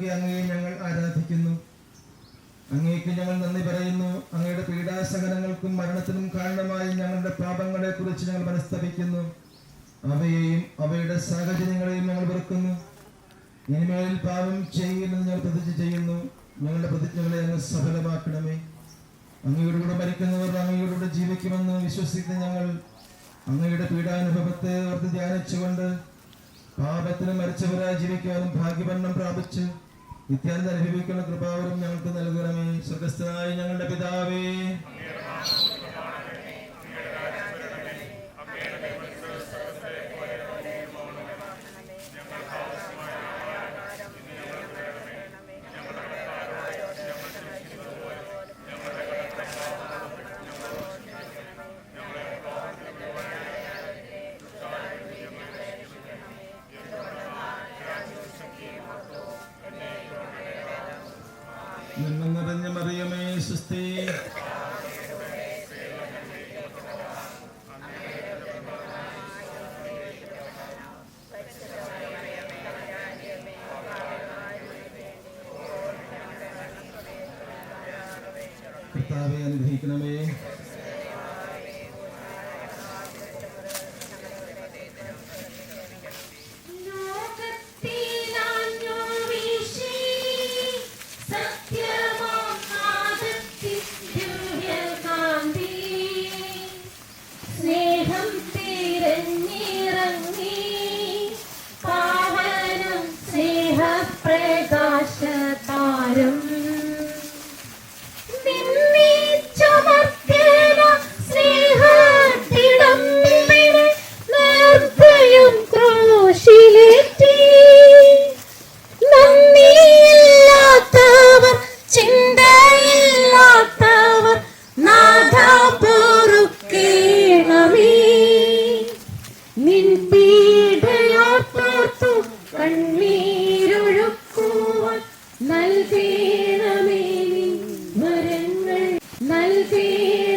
പൂർത്തിയാക്കി അങ്ങയെ ഞങ്ങൾ ആരാധിക്കുന്നു. അങ്ങേക്ക് ഞങ്ങൾ നന്ദി പറയുന്നു. അങ്ങയുടെ പീഡാസഹനങ്ങൾക്കും മരണത്തിനും കാരണമായി ഞങ്ങളുടെ പാപങ്ങളെ കുറിച്ച് ഞങ്ങൾ മനസ്തപിക്കുന്നു. അവയെയും അവയുടെ സാഹചര്യങ്ങളെയും ഞങ്ങൾ വെറുക്കുന്നു. ഇനിമേലിൽ പാപം ചെയ്യില്ലെന്ന് ഞങ്ങൾ പ്രതിജ്ഞ ചെയ്യുന്നു. ഞങ്ങളുടെ പ്രതിജ്ഞകളെ അങ്ങ് സഫലമാക്കണമേ. അങ്ങയുടെ കൂടെ മരിക്കുന്നവർ അങ്ങയുടെ കൂടെ ജീവിക്കുമെന്ന് വിശ്വസിക്കുന്ന ഞങ്ങൾ അങ്ങയുടെ പീഡാനുഭവത്തെ ഓർത്ത് ധ്യാനിച്ചുകൊണ്ട് പാപത്തിന് മരിച്ചവരായി ജീവിക്കാനും ഭാഗ്യപന്നം പ്രാപിച്ച് നിത്യാനന്ദ അനുഭവിക്കുന്ന കൃപാവരും ഞങ്ങൾക്ക് നൽകണമേ. സ്വർഗസ്ഥനായ ഞങ്ങളുടെ പിതാവേ. നൽകേണമേ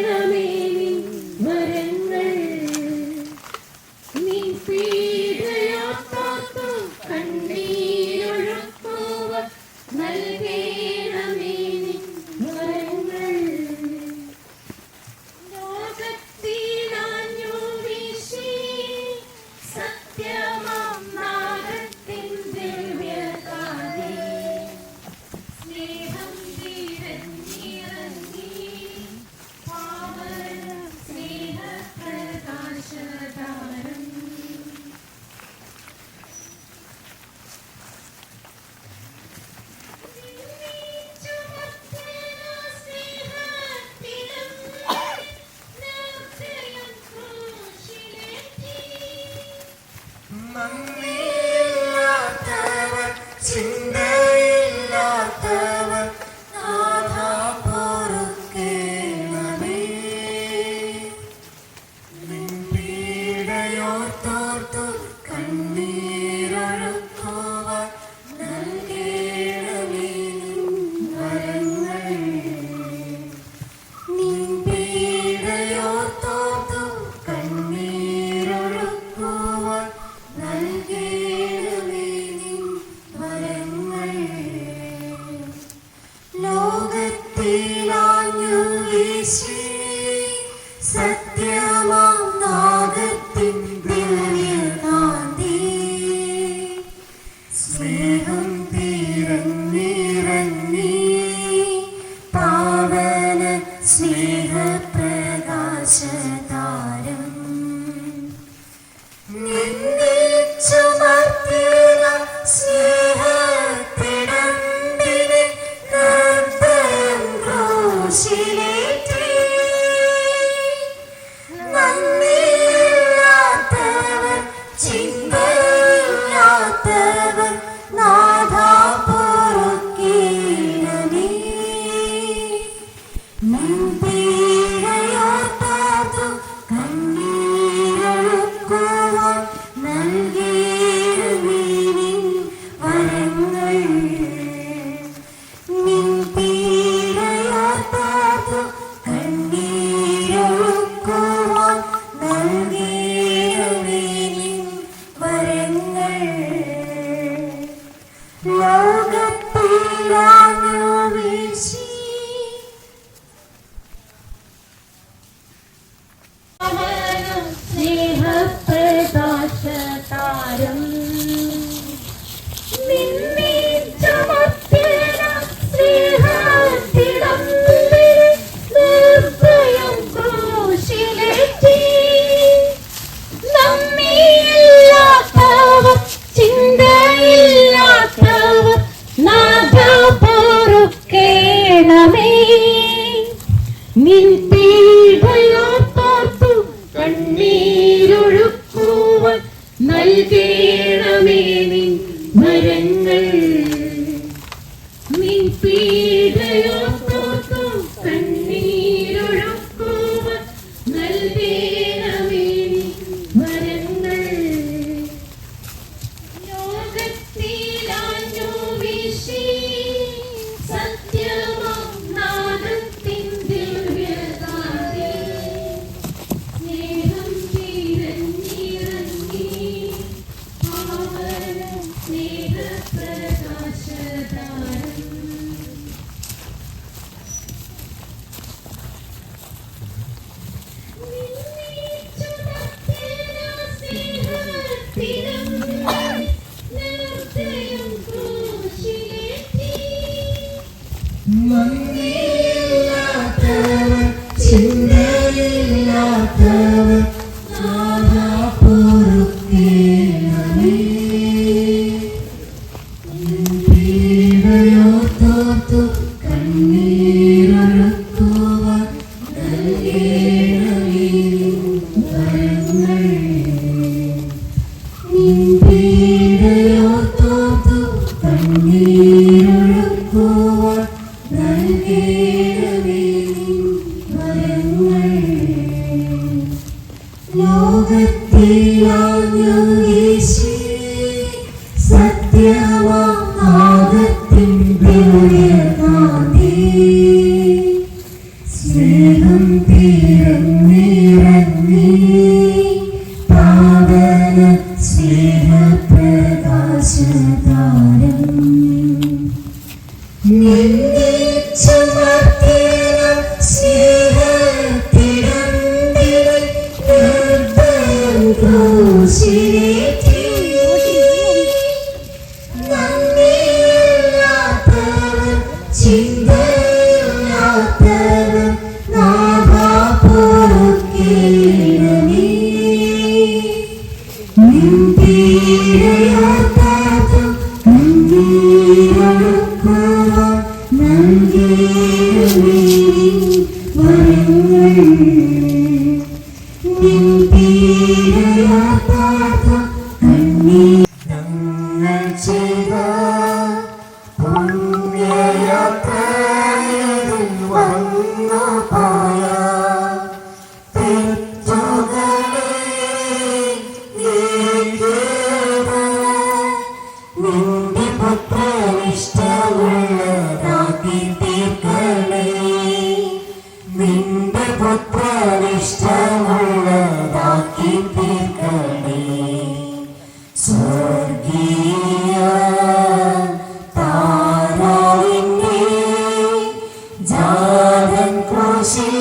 Hindi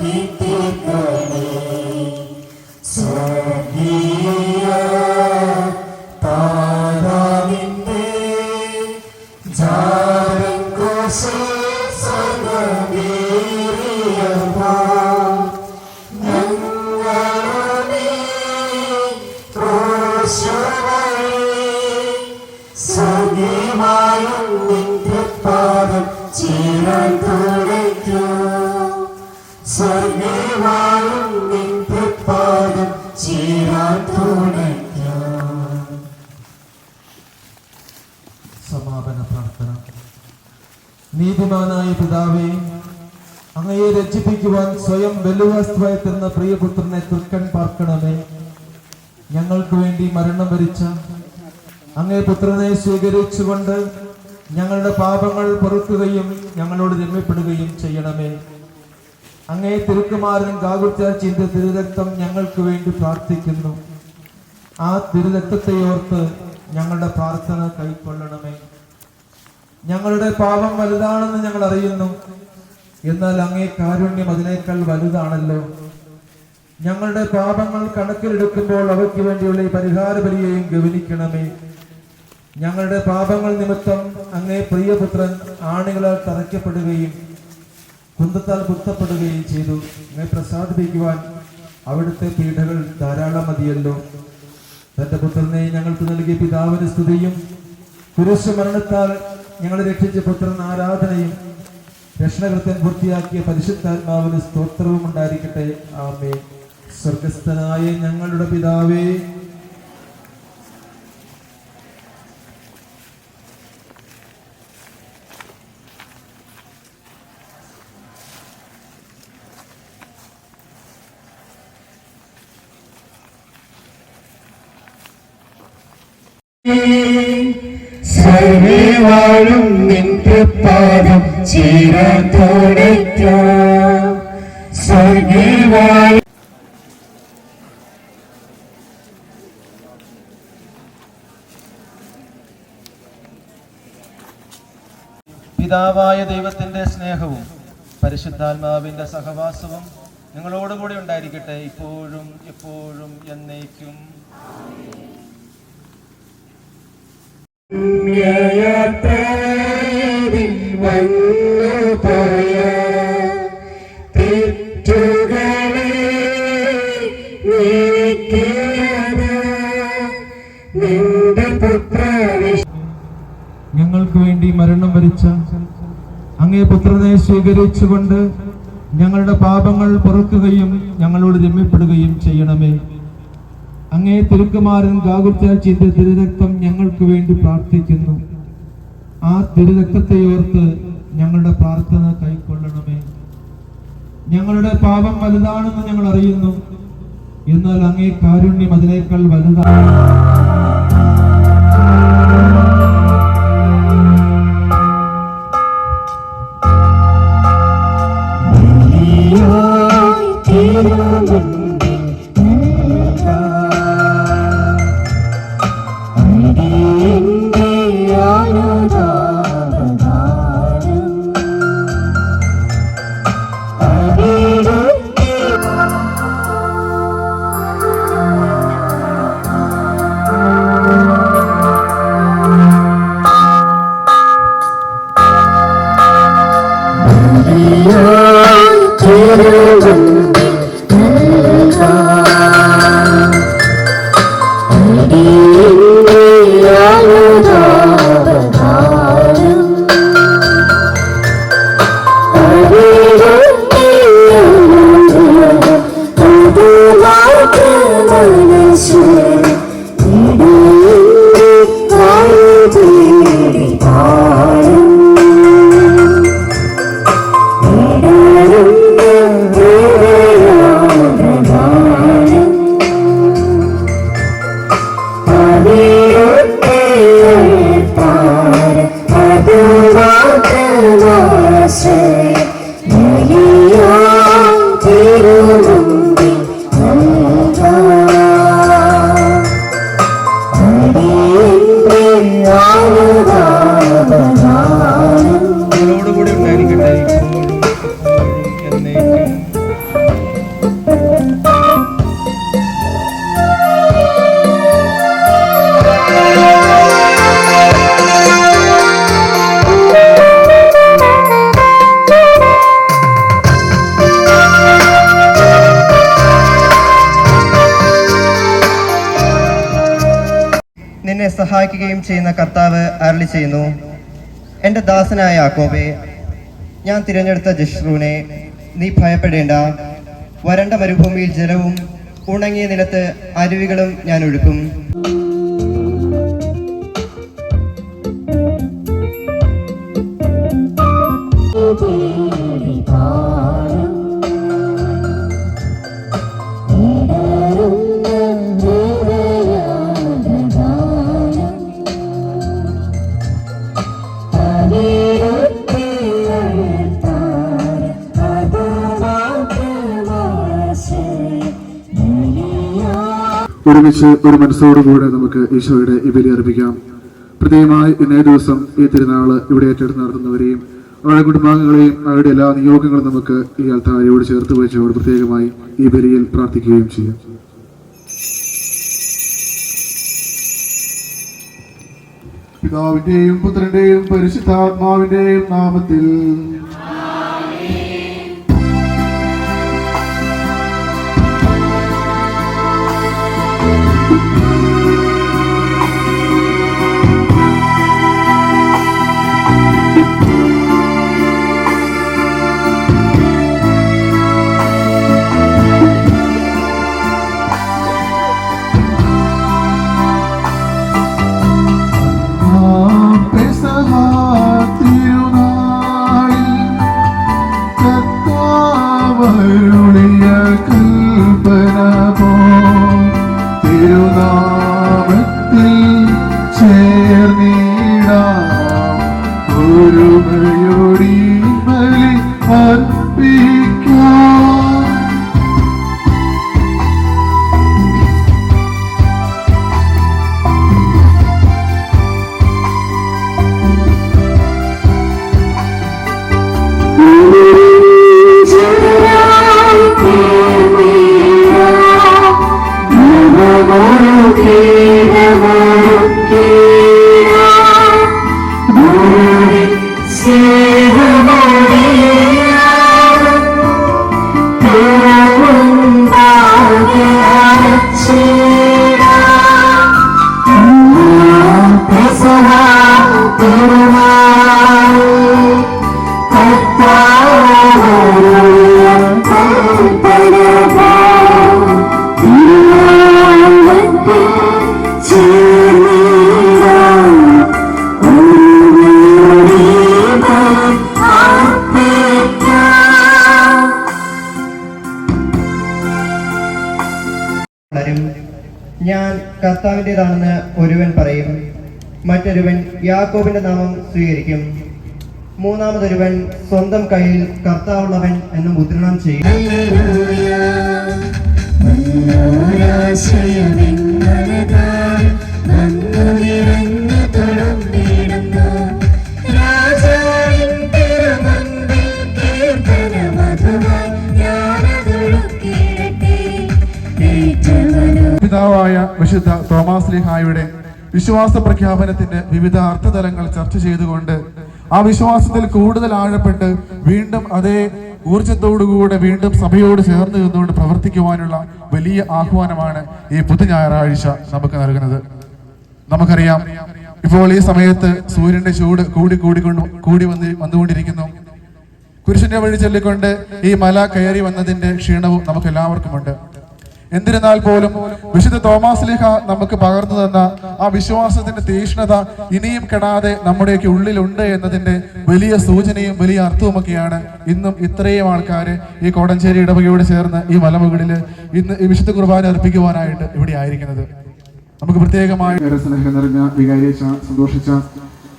Hitler. രചിപ്പിക്കുവാൻ സ്വയം വെല്ലുവാസ്തുവായിത്തീർന്ന പ്രിയപുത്രനെ തൃക്കൺ പാർക്കണമേ. ഞങ്ങൾക്ക് വേണ്ടി മരണം വരിച്ച അങ്ങേ പുത്രനെ സ്വീകരിച്ചുകൊണ്ട് ഞങ്ങളുടെ പാപങ്ങൾ പൊറുക്കുകയും ഞങ്ങളോട് രമ്യപ്പെടുകയും ചെയ്യണമേ. അങ്ങേ തിരുക്കുമാരൻ ഗാകുത്യ ചിന്ത തിരുരക്തം ഞങ്ങൾക്ക് വേണ്ടി പ്രാർത്ഥിക്കുന്നു. ആ തിരുരക്തത്തെ ഓർത്ത് ഞങ്ങളുടെ പ്രാർത്ഥന കൈക്കൊള്ളണമേ. ഞങ്ങളുടെ പാപം വലുതാണെന്ന് ഞങ്ങൾ അറിയുന്നു. എന്നാൽ അങ്ങേ കാരുണ്യം അതിനേക്കാൾ വലുതാണല്ലോ. ഞങ്ങളുടെ പാപങ്ങൾ കണക്കിലെടുക്കുമ്പോൾ അവയ്ക്ക് വേണ്ടിയുള്ള ഈ പരിഹാര ബലിയെയും ഗവനിക്കണമേ. ഞങ്ങളുടെ പാപങ്ങൾ നിമിത്തം അങ്ങേ പ്രിയപുത്രൻ ആണികളാൽ തറയ്ക്കപ്പെടുകയും കുന്തത്താൽ കുത്തപ്പെടുകയും ചെയ്തു. അങ്ങേ പ്രസാദിപ്പിക്കുവാൻ അവിടുത്തെ പീഠകൾ ധാരാളം മതിയല്ലോ. തന്റെ പുത്രനെ ഞങ്ങൾക്ക് നൽകിയ പിതാവിന് സ്തുതിയും കുരിശു ഞങ്ങളെ രക്ഷിച്ച പുത്രൻ ആരാധനയും രക്ഷണകൃത്യം പൂർത്തിയാക്കിയ പരിശുദ്ധാത്മാവിന് സ്തോത്രവും ഉണ്ടായിരിക്കട്ടെ. ആമേ സ്വർഗസ്ഥനായ ഞങ്ങളുടെ പിതാവേ. സർവേവാഴും നിന്റെ പാദം. പിതാവായ ദൈവത്തിന്റെ സ്നേഹവും പരിശുദ്ധാത്മാവിന്റെ സഹവാസവും നിങ്ങളോടുകൂടി ഉണ്ടായിരിക്കട്ടെ. ഇപ്പോഴും എപ്പോഴും എന്നേക്കും. മരണം അങ്ങേ പുത്രനെ സ്വീകരിച്ചുകൊണ്ട് ഞങ്ങളുടെ പാപങ്ങൾ പൊറുക്കുകയും ഞങ്ങളോട് രമ്യപ്പെടുകയും ചെയ്യണമേ. അങ്ങേ തിരുക്കുമാരൻ ഗാകുത്യ ചെയ്ത തിരുരക്തം ഞങ്ങൾക്ക് വേണ്ടി പ്രാർത്ഥിക്കുന്നു. ആ തിരുരക്തത്തെ ഓർത്ത് ഞങ്ങളുടെ പ്രാർത്ഥന കൈക്കൊള്ളണമേ. ഞങ്ങളുടെ പാപം വലുതാണെന്ന് ഞങ്ങൾ അറിയുന്നു. എന്നാൽ അങ്ങേ കാരുണ്യം അതിനേക്കാൾ വലുതാണ് ദാസനായ യാക്കോബെ ഞാൻ തിരഞ്ഞെടുത്ത ജഷ്റൂനെ നീ ഭയപ്പെടേണ്ട. വരണ്ട മരുഭൂമിയിൽ ജലവും ഉണങ്ങിയ നിലത്ത് അരുവികളും ഞാൻ ഒഴുക്കും. ഒരുമിച്ച് ഒരു മനസ്സോടുകൂടെ നമുക്ക് ഈശോയുടെ ഈ ബലി അർപ്പിക്കാം. പ്രത്യേകമായി ഇന്നേ ദിവസം ഈ തിരുനാൾ ഇവിടെ ഏറ്റെടുത്ത് നടത്തുന്നവരെയും അവരുടെ കുടുംബാംഗങ്ങളെയും അവരുടെ എല്ലാ നിയോഗങ്ങളും നമുക്ക് ഈ അൽത്താരയോട് ചേർത്ത് വെച്ചോട് പ്രത്യേകമായി ഈ ബലിയിൽ പ്രാർത്ഥിക്കുകയും ചെയ്യാം. പിതാവിന്റെയും പുത്രന്റെയും പരിശുദ്ധാത്മാവിന്റെയും നാമത്തിൽ Hallelujah. പറയും മറ്റൊരുവൻ യാക്കോബിന്റെ നാമം സ്വീകരിക്കും. മൂന്നാമതൊരുവൻ സ്വന്തം കയ്യിൽ കർത്താവുള്ളവൻ എന്ന് മുദ്രണം ചെയ്യും. പിതാവായ വിശുദ്ധ തോമാസ് ലിഹായുടെ വിശ്വാസ പ്രഖ്യാപനത്തിന്റെ വിവിധ അർത്ഥതലങ്ങൾ ചർച്ച ചെയ്തുകൊണ്ട് ആ വിശ്വാസത്തിൽ കൂടുതൽ ആഴപ്പെട്ട് വീണ്ടും അതേ ഊർജത്തോടുകൂടെ വീണ്ടും സഭയോട് ചേർന്ന് നിന്നുകൊണ്ട് പ്രവർത്തിക്കുവാനുള്ള വലിയ ആഹ്വാനമാണ് ഈ പുതു ഞായറാഴ്ച നമുക്ക് നൽകുന്നത്. നമുക്കറിയാം ഇപ്പോൾ ഈ സമയത്ത് സൂര്യന്റെ ചൂട് കൂടി കൂടിക്കൊണ്ട് കൂടി വന്ന് വന്നുകൊണ്ടിരിക്കുന്നു. കുരിശിന്റെ വഴി ചൊല്ലിക്കൊണ്ട് ഈ മല കയറി വന്നതിന്റെ ക്ഷീണവും നമുക്ക് എല്ലാവർക്കുമുണ്ട് എന്നിരുന്നാൽ പോലും വിശുദ്ധ തോമാസ് ലിഹ നമുക്ക് പകർന്നു തന്ന ആ വിശ്വാസത്തിന്റെ തീക്ഷ്ണത ഇനിയും കെടാതെ നമ്മുടെയൊക്കെ ഉള്ളിലുണ്ട് എന്നതിന്റെ വലിയ സൂചനയും വലിയ അർത്ഥവുമൊക്കെയാണ് ഇന്നും ഇത്രയും ആൾക്കാർ ഈ കോടഞ്ചേരി ഇടവകയോട് ചേർന്ന് ഈ മലമുകളിൽ ഇന്ന് ഈ വിശുദ്ധ കുർബാന അർപ്പിക്കുവാനായിട്ട് ഇവിടെ ആയിരിക്കുന്നത്. നമുക്ക് പ്രത്യേകമായി സന്തോഷിച്ച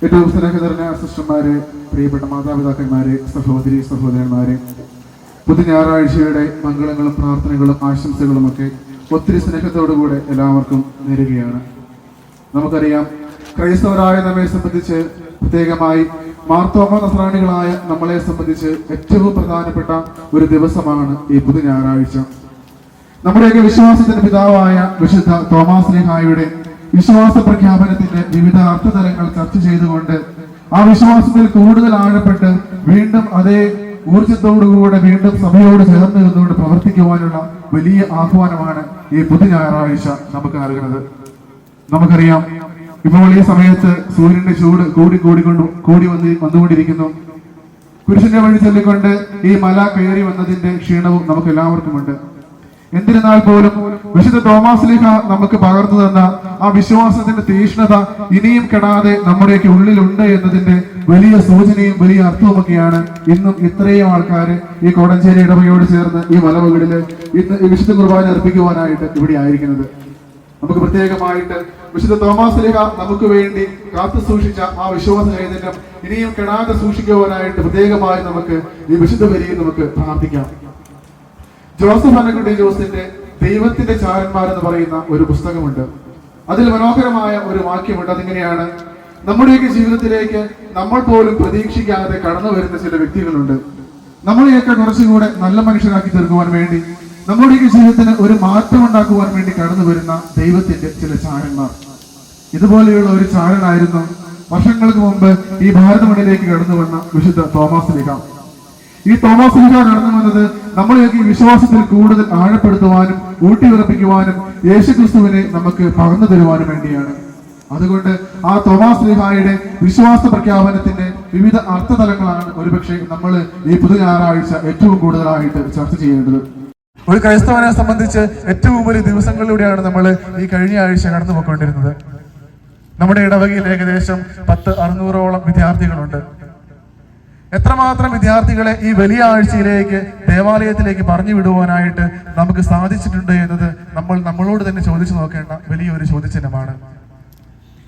ഏറ്റവും സ്നേഹം നിറഞ്ഞ സിസ്റ്റർമാരെ പ്രിയപ്പെട്ട മാതാപിതാക്കന്മാരെ സഹോദരി സഹോദരന്മാരെ പുതു ഞായറാഴ്ചയുടെ മംഗളങ്ങളും പ്രാർത്ഥനകളും ആശംസകളും ഒക്കെ ഒത്തിരി സ്നേഹത്തോടുകൂടെ എല്ലാവർക്കും നേരുകയാണ്. നമുക്കറിയാം ക്രൈസ്തവരായ നമ്മെ സംബന്ധിച്ച് പ്രത്യേകമായി മാർത്തോമ നസ്രാണികളായ നമ്മളെ സംബന്ധിച്ച് ഏറ്റവും പ്രധാനപ്പെട്ട ഒരു ദിവസമാണ് ഈ പുതു ഞായറാഴ്ച നമ്മുടെയൊക്കെ വിശ്വാസത്തിന്റെ പിതാവായ വിശുദ്ധ തോമാസ് ലിഹായുടെ വിശ്വാസ പ്രഖ്യാപനത്തിന്റെ വിവിധ അർത്ഥതലങ്ങൾ ചർച്ച ചെയ്തുകൊണ്ട് ആ വിശ്വാസത്തിൽ കൂടുതൽ ആഴപ്പെട്ട് വീണ്ടും അതേ ഊർജത്തോടുകൂടെ വീണ്ടും സഭയോട് ചേർന്ന് നിന്നുകൊണ്ട് പ്രവർത്തിക്കുവാനുള്ള വലിയ ആഹ്വാനമാണ് ഈ പുതു ഞായറാഴ്ച നമുക്ക് നൽകുന്നത്. നമുക്കറിയാം ഇപ്പോൾ ഈ സമയത്ത് സൂര്യന്റെ ചൂട് കൂടി കൂടിക്കൊണ്ട് കൂടി വന്ന് വന്നുകൊണ്ടിരിക്കുന്നു. പുരുഷന്റെ വഴി ചൊല്ലിക്കൊണ്ട് ഈ മല കയറി വന്നതിന്റെ ക്ഷീണവും നമുക്ക് എല്ലാവർക്കുമുണ്ട് എന്നിരുന്നാൽ പോലും വിശുദ്ധ തോമാസ് ലിഹ നമുക്ക് പകർന്നു തന്ന ആ വിശ്വാസത്തിന്റെ തീഷ്ണത ഇനിയും കെടാതെ നമ്മുടെയൊക്കെ ഉള്ളിലുണ്ട് എന്നതിന്റെ വലിയ സൂചനയും വലിയ അർത്ഥവുമൊക്കെയാണ് ഇന്നും ഇത്രയും ആൾക്കാർ ഈ കോടഞ്ചേരി ഇടവയോട് ചേർന്ന് ഈ മലവുകളിൽ ഇന്ന് ഈ വിശുദ്ധ കുർബാന അർപ്പിക്കുവാനായിട്ട് ഇവിടെ ആയിരിക്കുന്നത്. നമുക്ക് പ്രത്യേകമായിട്ട് വിശുദ്ധ തോമാസ് ലിഹ നമുക്ക് വേണ്ടി കാത്തു സൂക്ഷിച്ച ആ വിശ്വാസ ചൈതന്യം ഇനിയും കെടാതെ സൂക്ഷിക്കുവാനായിട്ട് പ്രത്യേകമായി നമുക്ക് ഈ വിശുദ്ധ വരിയിൽ നമുക്ക് പ്രാർത്ഥിക്കാം. ജോസഫ് അനക്കുട്ടി ജോസിന്റെ ദൈവത്തിന്റെ ചാരന്മാർ എന്ന് പറയുന്ന ഒരു പുസ്തകമുണ്ട്. അതിൽ മനോഹരമായ ഒരു വാക്യമുണ്ട്. അതിങ്ങനെയാണ്? നമ്മുടെയൊക്കെ ജീവിതത്തിലേക്ക് നമ്മൾ പോലും പ്രതീക്ഷിക്കാതെ കടന്നു വരുന്ന ചില വ്യക്തികളുണ്ട്. നമ്മളെയൊക്കെ കുറച്ചുകൂടെ നല്ല മനുഷ്യരാക്കി തീർക്കുവാൻ വേണ്ടി നമ്മുടെയൊക്കെ ജീവിതത്തിന് ഒരു മാറ്റം ഉണ്ടാക്കുവാൻ വേണ്ടി കടന്നു വരുന്ന ദൈവത്തിന്റെ ചില ചാരന്മാർ. ഇതുപോലെയുള്ള ഒരു ചാരനായിരുന്നു വർഷങ്ങൾക്ക് മുമ്പ് ഈ ഭാരത മണ്ണിലേക്ക് കടന്നു വന്ന വിശുദ്ധ തോമസ് ലിഹ ഈ തോമസ് ലിഹ കടന്നു വന്നത് നമ്മളെയൊക്കെ ഈ വിശ്വാസത്തിൽ കൂടുതൽ ആഴപ്പെടുത്തുവാനും ഊട്ടിയുറപ്പിക്കുവാനും യേശുക്രിസ്തുവിനെ നമുക്ക് പകർന്നു തരുവാനും വേണ്ടിയാണ്. അതുകൊണ്ട് ആ തോമാസ് ലിഹായുടെ വിശ്വാസ പ്രഖ്യാപനത്തിന്റെ വിവിധ അർത്ഥതലങ്ങളാണ് ഒരുപക്ഷെ നമ്മൾ ഈ പുതു ഞായറാഴ്ച ഏറ്റവും കൂടുതലായിട്ട് ചർച്ച ചെയ്യേണ്ടത്. ഒരു ക്രൈസ്തവനെ സംബന്ധിച്ച് ഏറ്റവും വലിയ ദിവസങ്ങളിലൂടെയാണ് നമ്മൾ ഈ കഴിഞ്ഞ ആഴ്ച കടന്നു പോയിക്കൊണ്ടിരുന്നത്. നമ്മുടെ ഇടവകയിൽ ഏകദേശം പത്ത് അറുന്നൂറോളം വിദ്യാർത്ഥികളുണ്ട്. എത്രമാത്രം വിദ്യാർത്ഥികളെ ഈ വലിയ ആഴ്ചയിലേക്ക് ദേവാലയത്തിലേക്ക് പറഞ്ഞു വിടുവാനായിട്ട് നമുക്ക് സാധിച്ചിട്ടുണ്ട് എന്നത് നമ്മൾ നമ്മളോട് തന്നെ ചോദിച്ചു നോക്കേണ്ട വലിയൊരു ചോദ്യചിഹ്നമാണ്.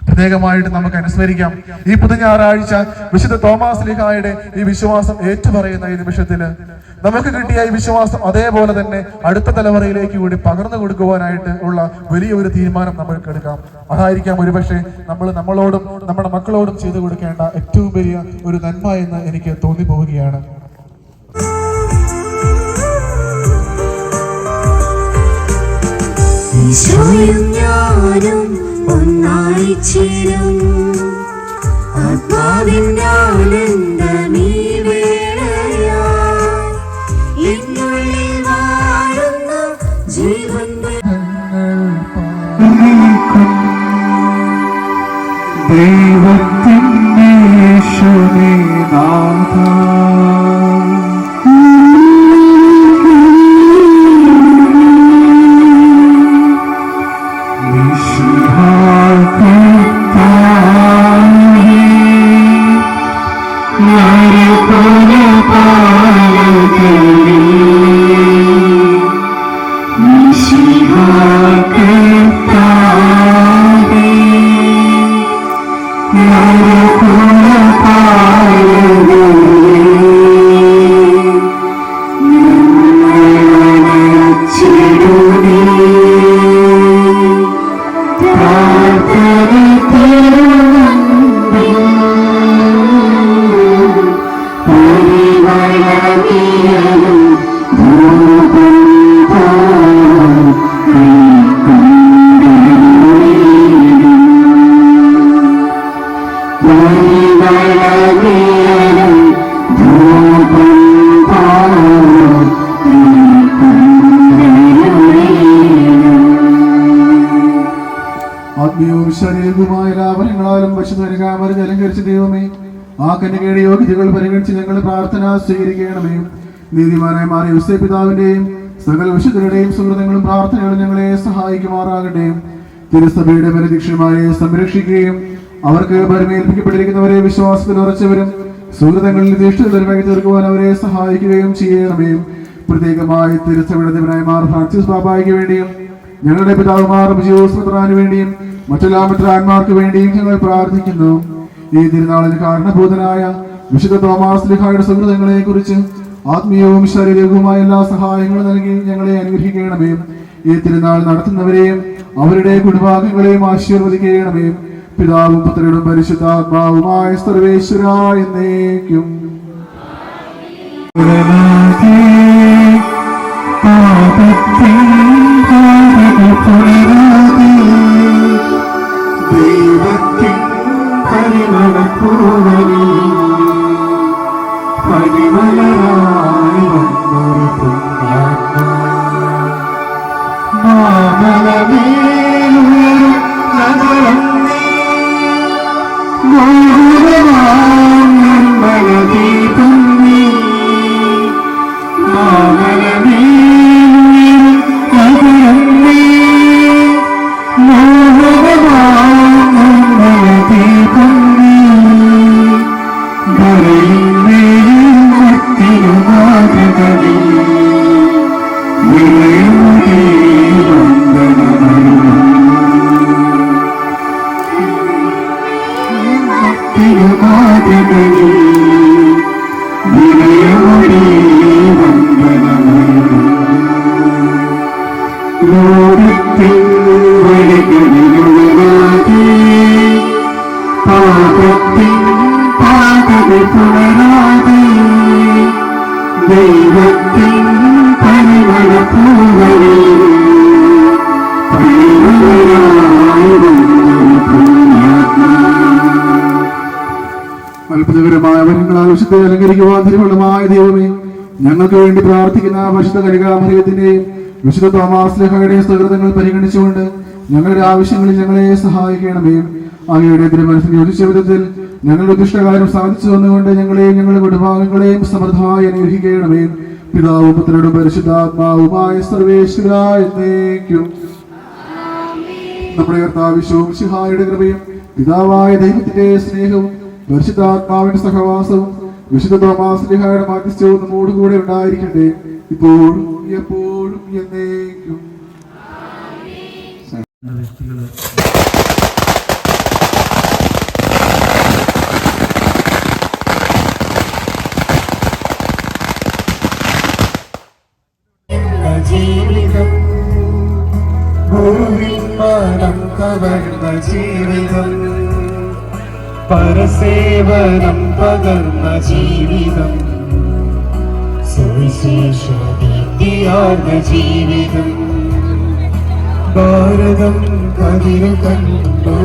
പ്രത്യേകമായിട്ട് നമുക്ക് അനുസ്മരിക്കാം. ഈ പുതു ഞായറാഴ്ച വിശുദ്ധ തോമാസ് ലിഹായുടെ ഈ വിശ്വാസം ഏറ്റുപറയുന്ന ഈ നിമിഷത്തിൽ നമുക്ക് കിട്ടിയ ഈ വിശ്വാസം അതേപോലെ തന്നെ അടുത്ത തലമുറയിലേക്ക് കൂടി പകർന്നു കൊടുക്കുവാനായിട്ട് ഉള്ള വലിയൊരു തീരുമാനം നമ്മൾക്ക് എടുക്കാം. അതായിരിക്കാം ഒരുപക്ഷെ നമ്മൾ നമ്മളോടും നമ്മുടെ മക്കളോടും ചെയ്തു കൊടുക്കേണ്ട ഏറ്റവും വലിയ ഒരു നന്മ എന്ന് എനിക്ക് തോന്നിപ്പോവുകയാണ്. ഈശോയും ഞാനും ഒന്നായി ചേരും ആത്മാവിന്റെ ആനന്ദമീ വാഴുന്ന ദൈവത്തിന്റെ നാഥ ശാരീരികവുമായ ലാഭനങ്ങളാലും പശുധനകാമരം അലങ്കരിച്ച ദൈവമേ ആ കന്യകയുടെ യോഗ്യതകൾ പരിഗണിച്ച് ഞങ്ങൾ പ്രാർത്ഥന സ്വീകരിക്കണമേ. നീതിമാനായ മാറിയ യുസേ പിതാവിന്റെയും സകല വിശുദ്ധരുടെയും സുഹൃതങ്ങളും പ്രാർത്ഥനകളും ഞങ്ങളെ സഹായിക്കുമാറാകട്ടെ. തിരുസഭയുടെ പരിദീക്ഷന്മാരെ സംരക്ഷിക്കുകയും അവർക്ക് പരിമേൽപ്പിക്കപ്പെട്ടിരിക്കുന്നവരെ വിശ്വാസത്തിൽ ഉറച്ചവരും സുഹൃതങ്ങളിൽ ദീക്ഷിതരുമായി തീർക്കുവാൻ അവരെ സഹായിക്കുകയും ചെയ്യണമേ. പ്രത്യേകമായി തിരുസഭയുടെ ദിവനായ മാർ ഫ്രാൻസിസ് ബാബായ്ക്ക് വേണ്ടിയും ഞങ്ങളുടെ പിതാവുമാർ വിജയോസ്മത്രാന് വേണ്ടിയും മറ്റെല്ലാ മിത്രാന്മാർക്ക് വേണ്ടിയും ഞങ്ങൾ പ്രാർത്ഥിക്കുന്നു. ഈ തിരുനാളിന് കാരണഭൂതനായ വിശുദ്ധ തോമാസ് ലിഹായുടെ സുഹൃതങ്ങളെ കുറിച്ച് ആത്മീയവും ശാരീരികവുമായ എല്ലാ സഹായങ്ങളും നൽകി ഞങ്ങളെ അനുഗ്രഹിക്കണമേ. ഈ തിരുനാൾ നടത്തുന്നവരെയും അവരുടെ കുടുംബാംഗങ്ങളെയും ആശീർവദിക്കണമേ. പിതാവും പുത്രനും പരിശുദ്ധാത്മാവുമായ സർവേശ്വര എന്നേക്കും. ഞങ്ങൾക്ക് പരിശുദ്ധ പ്രാർത്ഥിക്കുന്ന വിശുദ്ധ തോമാസ്ലഹയുടെയും ലേഖയുടെയും പരിഗണിച്ചുകൊണ്ട് ഞങ്ങളുടെ ആവശ്യങ്ങളിൽ ഞങ്ങളെ സഹായിക്കണമേ. അങ്ങയുടെ തിരുമനസിന്റെ യോജിച്ച വിധത്തിൽ ഞങ്ങളുടെ ദുഷ്ടകാര്യം സാധിച്ചു വന്നുകൊണ്ട് ഞങ്ങളെയും ഞങ്ങളുടെ കുടുംബാംഗങ്ങളെയും സമൃദ്ധമായി അനുഗ്രഹിക്കണമേ. പിതാവും പുത്രനും പരിശുദ്ധാത്മാവുമായ സർവേശ്വര എന്നേക്കും. നമ്മുടെ കർത്താവിശ്വവും ശിഹായുടെ കൃപയും പിതാവായ ദൈവത്തിന്റെ സ്നേഹവും പരിശുദ്ധാത്മാവിന്റെ സഹവാസവും വിശുദ്ധ തോമാസ്ലിഹായുടെ മാധ്യസ്ഥവും നമ്മോടുകൂടെ ഉണ്ടായിരിക്കട്ടെ. ഇപ്പോഴും എപ്പോഴും എന്നേക്കും. വ്യക്തികൾ ജീവിതം ഭൂമിമാനം കവർന്ന ജീവിതം. പരസേവനം പകർന്ന ജീവിതം. സുവിശേഷ ദീപ്തിയാർന്ന ജീവിതം. ഭാരതം കതിരു കണ്ടു